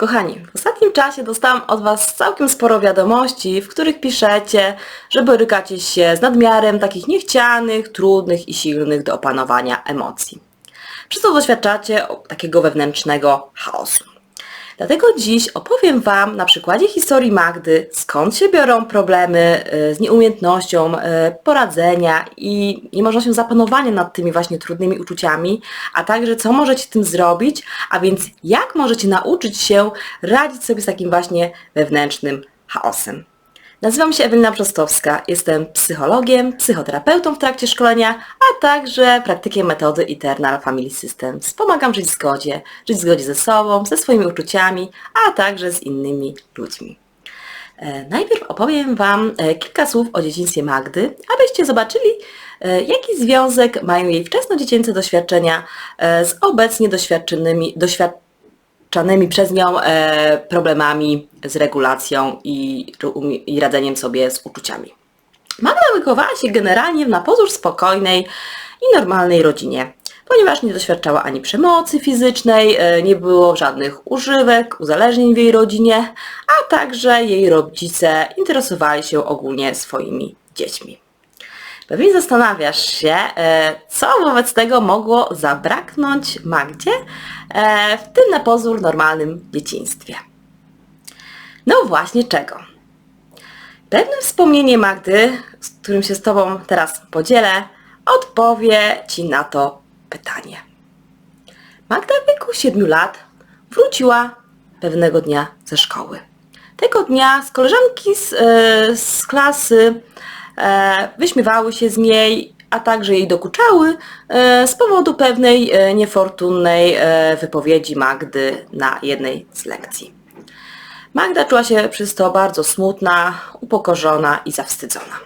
Kochani, w ostatnim czasie dostałam od Was całkiem sporo wiadomości, w których piszecie, że borykacie się z nadmiarem takich niechcianych, trudnych i silnych do opanowania emocji. Przez to doświadczacie takiego wewnętrznego chaosu. Dlatego dziś opowiem Wam na przykładzie historii Magdy, skąd się biorą problemy y, z nieumiejętnością y, poradzenia i niemożnością zapanowania nad tymi właśnie trudnymi uczuciami, a także co możecie tym zrobić, a więc jak możecie nauczyć się radzić sobie z takim właśnie wewnętrznym chaosem. Nazywam się Ewelina Brzostowska, jestem psychologiem, psychoterapeutą w trakcie szkolenia, a także praktykiem metody Eternal Family Systems. Pomagam żyć w zgodzie, żyć w zgodzie ze sobą, ze swoimi uczuciami, a także z innymi ludźmi. E, Najpierw opowiem Wam e, kilka słów o dzieciństwie Magdy, abyście zobaczyli, e, jaki związek mają jej wczesnodziecięce doświadczenia z obecnie doświadczonymi, doświadczonymi przez nią e, problemami z regulacją i, i radzeniem sobie z uczuciami. Magda wychowała się generalnie na pozór spokojnej i normalnej rodzinie, ponieważ nie doświadczała ani przemocy fizycznej, e, nie było żadnych używek, uzależnień w jej rodzinie, a także jej rodzice interesowali się ogólnie swoimi dziećmi. Pewnie zastanawiasz się, e, co wobec tego mogło zabraknąć Magdzie e, w tym na pozór normalnym dzieciństwie. No właśnie czego? Pewne wspomnienie Magdy, z którym się z Tobą teraz podzielę, odpowie Ci na to pytanie. Magda w wieku 7 lat wróciła pewnego dnia ze szkoły. Tego dnia z koleżanki z, e, z klasy wyśmiewały się z niej, a także jej dokuczały e, z powodu pewnej e, niefortunnej e, wypowiedzi Magdy na jednej z lekcji. Magda czuła się przez to bardzo smutna, upokorzona i zawstydzona.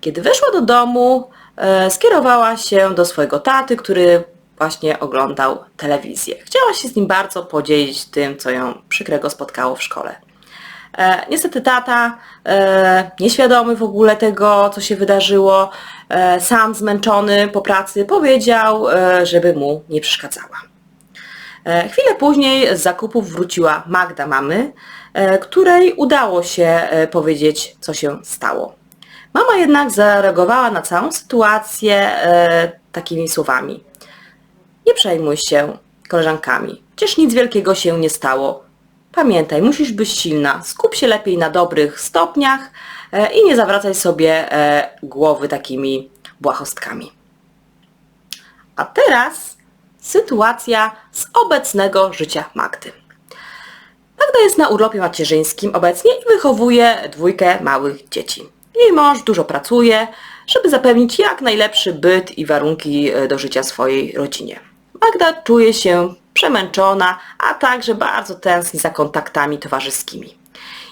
Kiedy weszła do domu, e, skierowała się do swojego taty, który właśnie oglądał telewizję. Chciała się z nim bardzo podzielić tym, co ją przykrego spotkało w szkole. E, niestety tata, e, nieświadomy w ogóle tego, co się wydarzyło, e, sam zmęczony po pracy, powiedział, żeby mu nie przeszkadzała. Chwilę później z zakupów wróciła Magda mamy, której udało się powiedzieć, co się stało. Mama jednak zareagowała na całą sytuację takimi słowami. Nie przejmuj się koleżankami, przecież nic wielkiego się nie stało. Pamiętaj, musisz być silna, skup się lepiej na dobrych stopniach e, i nie zawracaj sobie e, głowy takimi błahostkami. A teraz sytuacja z obecnego życia Magdy. Magda jest na urlopie macierzyńskim obecnie i wychowuje dwójkę małych dzieci. Jej mąż dużo pracuje, żeby zapewnić jak najlepszy byt i warunki e, do życia swojej rodzinie. Magda czuje się przemęczona, a także bardzo tęskni za kontaktami towarzyskimi.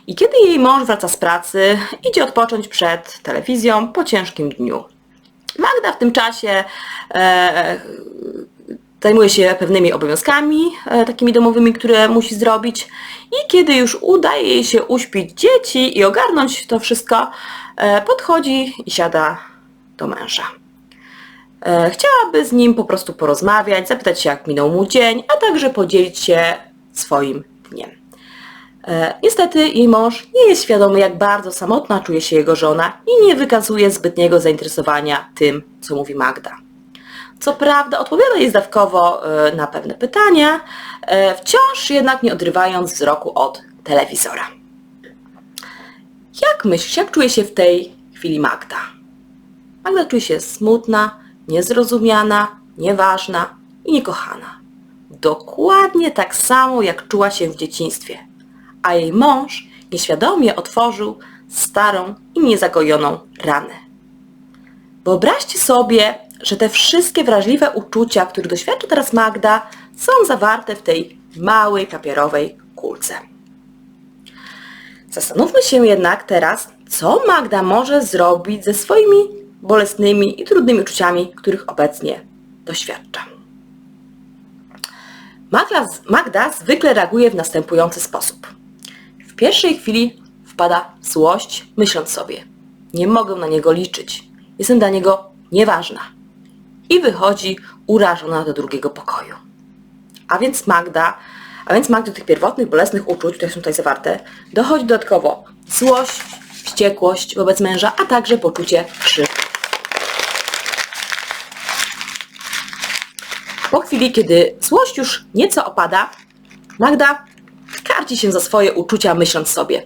I kiedy jej mąż wraca z pracy, idzie odpocząć przed telewizją po ciężkim dniu. Magda w tym czasie e, zajmuje się pewnymi obowiązkami e, takimi domowymi, które musi zrobić i kiedy już udaje jej się uśpić dzieci i ogarnąć to wszystko, e, podchodzi i siada do męża. E, Chciałaby z nim po prostu porozmawiać, zapytać się jak minął mu dzień, a także podzielić się swoim dniem. E, Niestety jej mąż nie jest świadomy jak bardzo samotna czuje się jego żona i nie wykazuje zbytniego zainteresowania tym, co mówi Magda. Co prawda odpowiada jej zdawkowo e, na pewne pytania, wciąż jednak nie odrywając wzroku od telewizora. Jak myślisz, jak czuje się w tej chwili Magda? Magda czuje się smutna, niezrozumiana, nieważna i niekochana. Dokładnie tak samo jak czuła się w dzieciństwie. A jej mąż nieświadomie otworzył starą i niezagojoną ranę. Wyobraźcie sobie, że te wszystkie wrażliwe uczucia, których doświadcza teraz Magda, są zawarte w tej małej papierowej kulce. Zastanówmy się jednak teraz, co Magda może zrobić ze swoimi bolesnymi i trudnymi uczuciami, których obecnie doświadcza. Magda, Magda zwykle reaguje w następujący sposób. W pierwszej chwili wpada złość, myśląc sobie, nie mogę na niego liczyć, jestem dla niego nieważna. I wychodzi urażona do drugiego pokoju. A więc Magda A więc Magda do tych pierwotnych, bolesnych uczuć, które są tutaj zawarte, dochodzi dodatkowo złość, wściekłość wobec męża, a także poczucie krzywdy. Po chwili, kiedy złość już nieco opada, Magda karci się za swoje uczucia, myśląc sobie.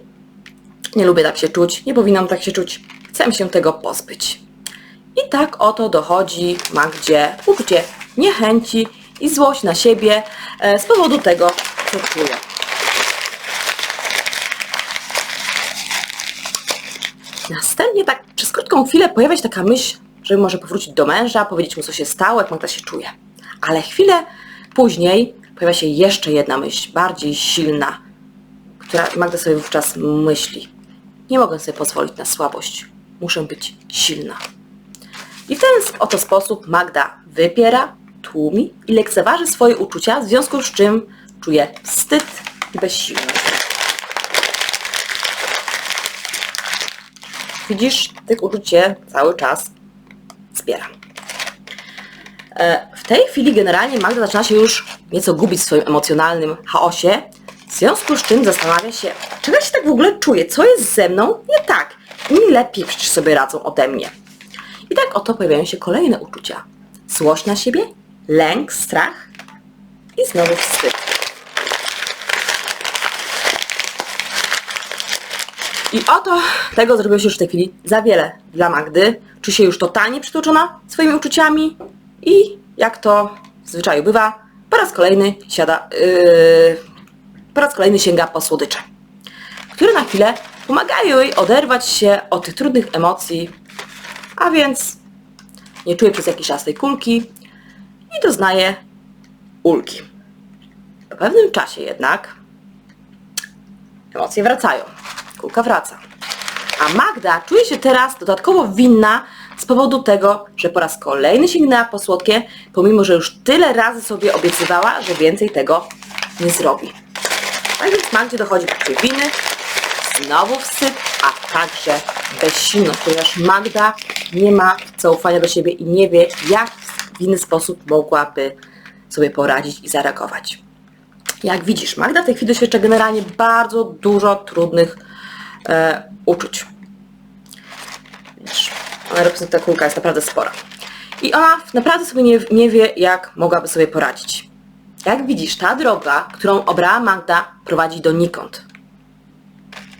Nie lubię tak się czuć, nie powinnam tak się czuć, chcę się tego pozbyć. I tak oto dochodzi Magdzie uczucie niechęci i złość na siebie e, z powodu tego, co czuje. Następnie tak przez krótką chwilę pojawia się taka myśl, że może powrócić do męża, powiedzieć mu co się stało, jak Magda się czuje. Ale chwilę później pojawia się jeszcze jedna myśl, bardziej silna, która Magda sobie wówczas myśli. Nie mogę sobie pozwolić na słabość. Muszę być silna. I w ten oto sposób Magda wypiera, tłumi i lekceważy swoje uczucia, w związku z czym czuje wstyd i bezsilność. Widzisz, tych uczuć się cały czas zbiera. Tej chwili generalnie Magda zaczyna się już nieco gubić w swoim emocjonalnym chaosie, w związku z czym zastanawia się, czego się tak w ogóle czuję, co jest ze mną nie tak. Inni lepiej przecież sobie radzą ode mnie. I tak oto pojawiają się kolejne uczucia. Złość na siebie, lęk, strach i znowu wstyd. I oto tego zrobiło się już w tej chwili za wiele dla Magdy. Czuje się już totalnie przytłoczona swoimi uczuciami i jak to w zwyczaju bywa, po raz kolejny siada, yy, po raz kolejny sięga po słodycze, które na chwilę pomagają jej oderwać się od tych trudnych emocji, a więc nie czuje przez jakiś czas tej kulki i doznaje ulgi. Po pewnym czasie jednak emocje wracają. Kulka wraca. A Magda czuje się teraz dodatkowo winna powodu tego, że po raz kolejny sięgnęła po słodkie, pomimo że już tyle razy sobie obiecywała, że więcej tego nie zrobi. Tak więc Magdzie dochodzi poczucie winy, znowu wstyd, a także bezsilność, ponieważ Magda nie ma zaufania do siebie i nie wie, jak w inny sposób mogłaby sobie poradzić i zareagować. Jak widzisz, Magda w tej chwili doświadcza generalnie bardzo dużo trudnych e, uczuć. Reprezentuje kulka jest naprawdę spora. I ona naprawdę sobie nie, nie wie, jak mogłaby sobie poradzić. Jak widzisz, ta droga, którą obrała Magda, prowadzi donikąd.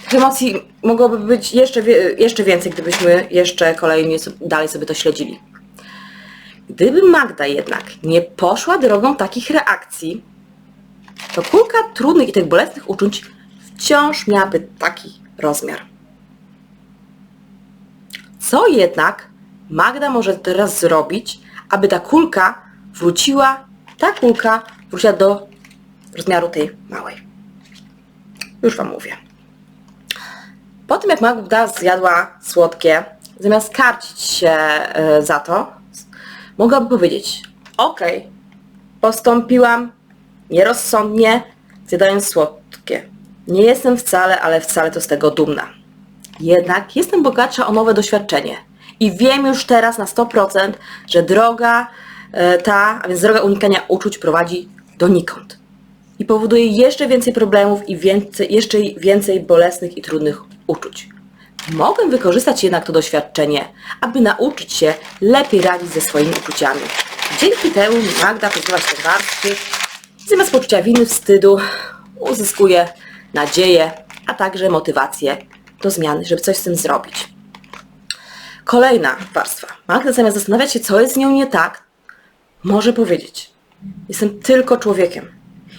Tych emocji mogłoby być jeszcze, jeszcze więcej, gdybyśmy jeszcze kolejnie dalej sobie to śledzili. Gdyby Magda jednak nie poszła drogą takich reakcji, to kulka trudnych i tych bolesnych uczuć wciąż miałaby taki rozmiar. Co jednak Magda może teraz zrobić, aby ta kulka wróciła, ta kulka wróciła do rozmiaru tej małej? Już Wam mówię. Po tym jak Magda zjadła słodkie, zamiast karcić się e, za to, mogłaby powiedzieć, okej, postąpiłam nierozsądnie, zjadając słodkie. Nie jestem wcale, ale wcale to z tego dumna. Jednak jestem bogatsza o nowe doświadczenie i wiem już teraz na 100%, że droga e, ta, a więc droga unikania uczuć prowadzi donikąd i powoduje jeszcze więcej problemów i więcej, jeszcze więcej bolesnych i trudnych uczuć. Mogę wykorzystać jednak to doświadczenie, aby nauczyć się lepiej radzić ze swoimi uczuciami. Dzięki temu Magda pozbywa się warstwy, zamiast poczucia winy, wstydu, uzyskuje nadzieję, a także motywację do zmiany, żeby coś z tym zrobić. Kolejna warstwa. Magda zamiast zastanawiać się, co jest z nią nie tak, może powiedzieć, jestem tylko człowiekiem.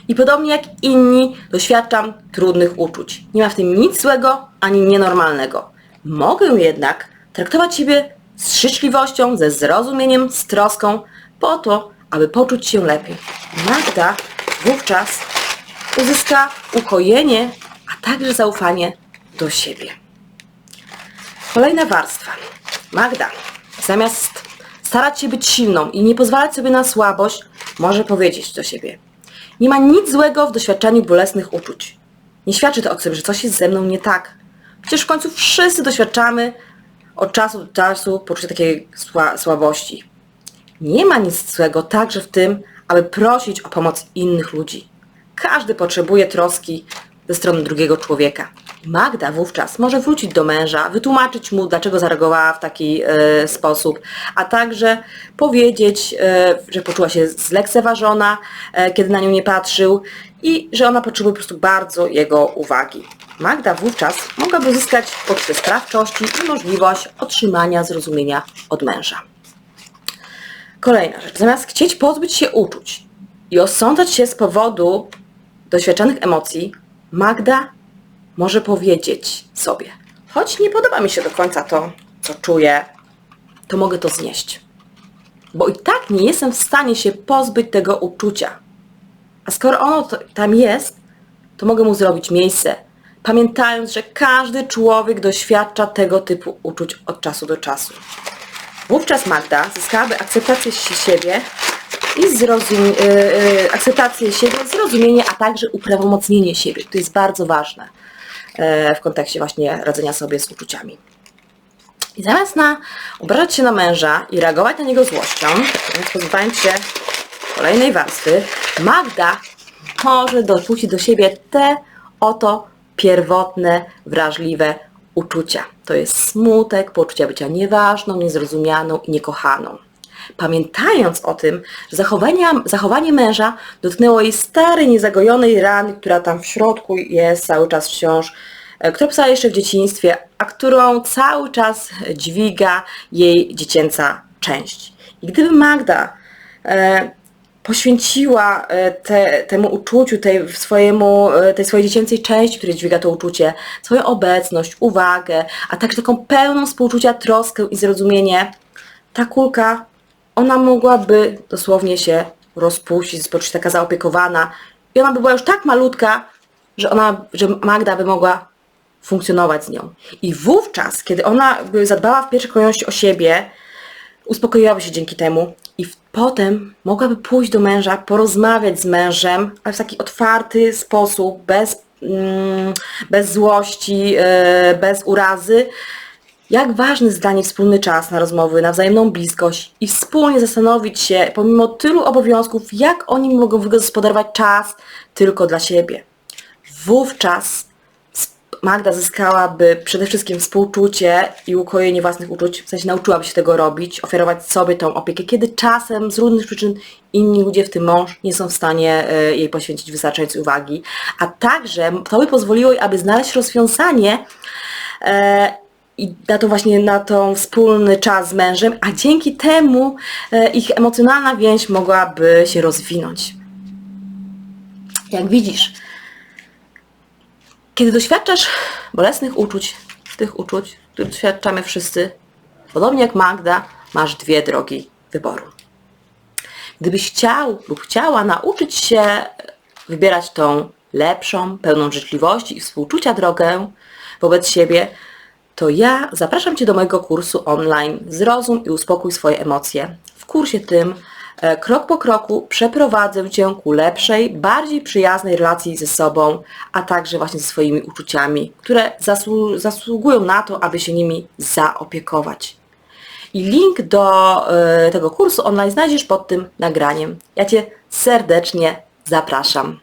I podobnie jak inni doświadczam trudnych uczuć. Nie ma w tym nic złego ani nienormalnego. Mogę jednak traktować siebie z życzliwością, ze zrozumieniem, z troską, po to, aby poczuć się lepiej. Magda wówczas uzyska ukojenie, a także zaufanie do siebie. Kolejna warstwa. Magda, zamiast starać się być silną i nie pozwalać sobie na słabość, może powiedzieć do siebie. Nie ma nic złego w doświadczaniu bolesnych uczuć. Nie świadczy to o tym, że coś jest ze mną nie tak. Przecież w końcu wszyscy doświadczamy od czasu do czasu poczucia takiej sła słabości. Nie ma nic złego także w tym, aby prosić o pomoc innych ludzi. Każdy potrzebuje troski ze strony drugiego człowieka. Magda wówczas może wrócić do męża, wytłumaczyć mu, dlaczego zareagowała w taki e, sposób, a także powiedzieć, e, że poczuła się zlekceważona, e, kiedy na nią nie patrzył i że ona potrzebuje po prostu bardzo jego uwagi. Magda wówczas mogłaby uzyskać poczucie sprawczości i możliwość otrzymania zrozumienia od męża. Kolejna rzecz. Zamiast chcieć pozbyć się uczuć i osądzać się z powodu doświadczonych emocji, Magda może powiedzieć sobie, choć nie podoba mi się do końca to, co czuję, to mogę to znieść. Bo i tak nie jestem w stanie się pozbyć tego uczucia. A skoro ono tam jest, to mogę mu zrobić miejsce, pamiętając, że każdy człowiek doświadcza tego typu uczuć od czasu do czasu. Wówczas Magda zyskałaby akceptację siebie i zrozum- y, y, akceptację siebie, zrozumienie, a także uprawomocnienie siebie. To jest bardzo ważne e, w kontekście właśnie radzenia sobie z uczuciami. I zamiast na obrażać się na męża i reagować na niego złością, więc pozbywając się kolejnej warstwy, Magda może dopuścić do siebie te oto pierwotne, wrażliwe uczucia. To jest smutek, poczucie bycia nieważną, niezrozumianą i niekochaną. Pamiętając o tym, że zachowanie, męża dotknęło jej starej, niezagojonej rany, która tam w środku jest cały czas wciąż, e, która pisała jeszcze w dzieciństwie, a którą cały czas dźwiga jej dziecięca część. I gdyby Magda e, poświęciła e, te, temu uczuciu, tej, swojemu, e, tej swojej dziecięcej części, której dźwiga to uczucie, swoją obecność, uwagę, a także taką pełną współczucia, troskę i zrozumienie, ta kulka, ona mogłaby dosłownie się rozpuścić, poczuć taka zaopiekowana i ona by była już tak malutka, że ona, że Magda by mogła funkcjonować z nią. I wówczas, kiedy ona by zadbała w pierwszej kolejności o siebie, uspokoiłaby się dzięki temu i potem mogłaby pójść do męża, porozmawiać z mężem, ale w taki otwarty sposób, bez, mm, bez złości, e, bez urazy, jak ważny jest dla niej wspólny czas na rozmowy, na wzajemną bliskość i wspólnie zastanowić się, pomimo tylu obowiązków, jak oni mogą wygospodarować czas tylko dla siebie. Wówczas Magda zyskałaby przede wszystkim współczucie i ukojenie własnych uczuć, w sensie nauczyłaby się tego robić, oferować sobie tą opiekę, kiedy czasem z różnych przyczyn inni ludzie, w tym mąż, nie są w stanie e, jej poświęcić wystarczającej uwagi, a także to by pozwoliło jej, aby znaleźć rozwiązanie e, i na to właśnie na tą wspólny czas z mężem, a dzięki temu e, ich emocjonalna więź mogłaby się rozwinąć. Jak widzisz, kiedy doświadczasz bolesnych uczuć, tych uczuć, których doświadczamy wszyscy, podobnie jak Magda, masz dwie drogi wyboru. Gdybyś chciał lub chciała nauczyć się wybierać tą lepszą, pełną życzliwości i współczucia drogę wobec siebie, to ja zapraszam Cię do mojego kursu online Zrozum i uspokój swoje emocje. W kursie tym e, krok po kroku przeprowadzę Cię ku lepszej, bardziej przyjaznej relacji ze sobą, a także właśnie ze swoimi uczuciami, które zasłu- zasługują na to, aby się nimi zaopiekować. I link do e, tego kursu online znajdziesz pod tym nagraniem. Ja Cię serdecznie zapraszam.